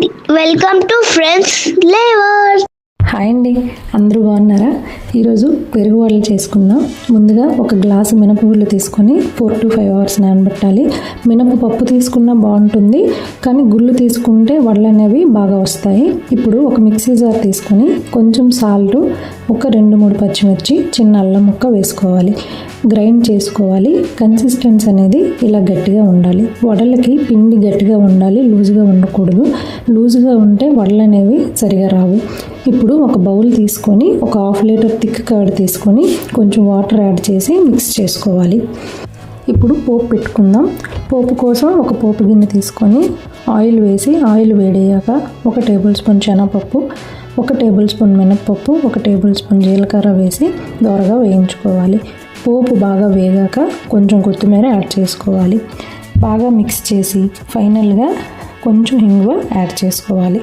And. Welcome to friends flavours hi అండి. అందరూ బాగున్నారా? ఈరోజు పెరుగు వడలు చేసుకుందాం. ముందుగా ఒక గ్లాసు మినపగుళ్ళు తీసుకొని ఫోర్ టు ఫైవ్ అవర్స్ నానబెట్టాలి. మినప పప్పు తీసుకున్నా బాగుంటుంది కానీ గుళ్ళు తీసుకుంటే వడలు అనేవి బాగా వస్తాయి. ఇప్పుడు ఒక మిక్సీ జార్ తీసుకొని కొంచెం సాల్ట్ ఒక రెండు మూడు పచ్చిమిర్చి చిన్న అల్లం ముక్క వేసుకోవాలి. గ్రైండ్ చేసుకోవాలి. కన్సిస్టెన్స్ అనేది ఇలా గట్టిగా ఉండాలి. వడలకి పిండి గట్టిగా ఉండాలి లూజ్గా ఉండకూడదు. లూజ్గా ఉంటే వడలు అనేవి సరిగా రావు. ఇప్పుడు ఒక బౌల్ తీసుకొని ఒక హాఫ్ లీటర్ థిక్ కర్డ్ తీసుకొని కొంచెం వాటర్ యాడ్ చేసి మిక్స్ చేసుకోవాలి. ఇప్పుడు పోపు పెట్టుకుందాం. పోపు కోసం ఒక పోపు గిన్నె తీసుకొని ఆయిల్ వేసి ఆయిల్ వేడయ్యాక ఒక టేబుల్ స్పూన్ శనగపప్పు ఒక టేబుల్ స్పూన్ మినప్పప్పు ఒక టేబుల్ స్పూన్ జీలకర్ర వేసి దోరగా వేయించుకోవాలి. పోపు బాగా వేగాక కొంచెం కొత్తిమీర యాడ్ చేసుకోవాలి. బాగా మిక్స్ చేసి ఫైనల్గా కొంచెం హింగువ యాడ్ చేసుకోవాలి.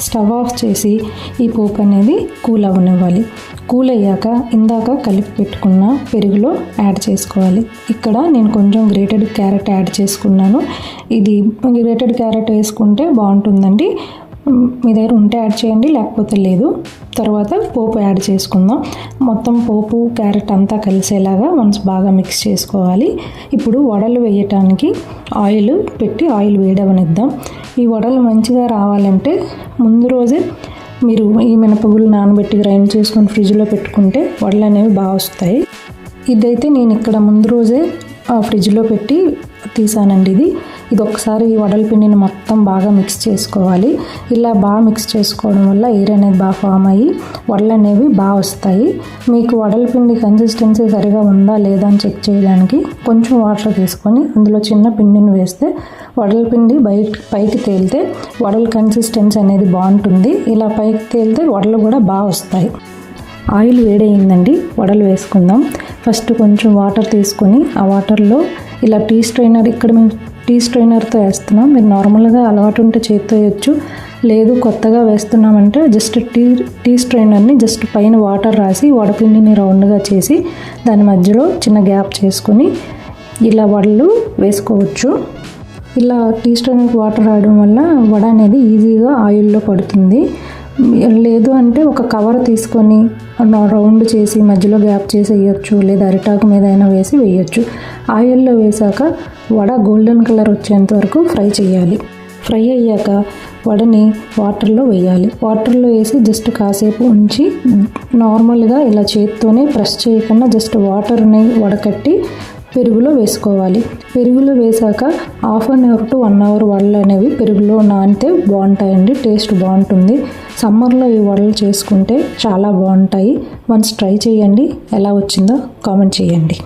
స్టవ్ ఆఫ్ చేసి ఈ పోపు అనేది కూల్ అవ్వనివ్వాలి కూల్ అయ్యాక ఇందాక కలిపి పెట్టుకున్న పెరుగులో యాడ్ చేసుకోవాలి. ఇక్కడ నేను కొంచెం గ్రేటెడ్ క్యారెట్ యాడ్ చేసుకున్నాను. ఇది గ్రేటెడ్ క్యారెట్ వేసుకుంటే బాగుంటుందండి. మీ దగ్గర ఉంటే యాడ్ చేయండి లేకపోతే లేదు. తర్వాత పోపు యాడ్ చేసుకుందాం. మొత్తం పోపు క్యారెట్ అంతా కలిసేలాగా వన్స్ బాగా మిక్స్ చేసుకోవాలి. ఇప్పుడు వడలు వేయటానికి ఆయిల్ పెట్టి ఆయిల్ వేడవనిద్దాం. ఈ వడలు మంచిగా రావాలంటే ముందు రోజే మీరు ఈ మినపగులు నానబెట్టి గ్రైండ్ చేసుకొని ఫ్రిడ్జ్లో పెట్టుకుంటే వడలు అనేవి బాగా వస్తాయి. ఇదైతే నేను ఇక్కడ ముందు రోజే ఆ ఫ్రిడ్జ్లో పెట్టి తీసానండి ఇది. ఇది ఒకసారి ఈ వడల పిండిని మొత్తం బాగా మిక్స్ చేసుకోవాలి. ఇలా బాగా మిక్స్ చేసుకోవడం వల్ల ఎయిర్ అనేది బాగా ఫామ్ అయ్యి వడలు అనేవి బాగా వస్తాయి. మీకు వడల పిండి కన్సిస్టెన్సీ సరిగా ఉందా లేదా అని చెక్ చేయడానికి కొంచెం వాటర్ తీసుకొని అందులో చిన్న పిండిని వేస్తే వడల పిండి బయట పైకి తేలితే వడల కన్సిస్టెన్సీ అనేది బాగుంటుంది. ఇలా పైకి తేలితే వడలు కూడా బాగా వస్తాయి. ఆయిల్ వేడయిందండి వడలు వేసుకుందాం. ఫస్ట్ కొంచెం వాటర్ తీసుకొని ఆ వాటర్లో ఇలా టీ స్ట్రైనర్ ఇక్కడ మేము టీ స్ట్రైనర్తో వేస్తున్నాం. మీరు నార్మల్గా అలవాటు ఉంటే చేతితో వేయచ్చు లేదు కొత్తగా వేస్తున్నామంటే జస్ట్ టీ టీ స్ట్రైనర్ని జస్ట్ పైన వాటర్ రాసి వడపిండిని రౌండ్గా చేసి దాని మధ్యలో చిన్న గ్యాప్ చేసుకొని ఇలా వడలు వేసుకోవచ్చు. ఇలా టీ స్ట్రైనర్కి వాటర్ రావడం వల్ల వడ అనేది ఈజీగా ఆయిల్లో పడుతుంది. లేదు అంటే ఒక కవర్ తీసుకొని రౌండ్ చేసి మధ్యలో గ్యాప్ చేసి వేయచ్చు లేదా అరిటాకు మీద అయినా వేసి వేయచ్చు. ఆయిల్లో వేసాక వడ గోల్డెన్ కలర్ వచ్చేంత వరకు ఫ్రై చేయాలి. ఫ్రై అయ్యాక వడని వాటర్లో వేయాలి. వాటర్లో వేసి జస్ట్ కాసేపు ఉంచి నార్మల్గా ఇలా చేత్తోనే ప్రెస్ చేయకుండా జస్ట్ వాటర్ని వడకట్టి పెరుగులో వేసుకోవాలి. పెరుగులో వేసాక half an hour to one hour వడలు అనేవి పెరుగులో నానితే బాగుంటాయండి. టేస్ట్ బాగుంటుంది. సమ్మర్లో ఈ వడలు చేసుకుంటే చాలా బాగుంటాయి. వన్స్ ట్రై చేయండి. ఎలా వచ్చిందో కామెంట్ చేయండి.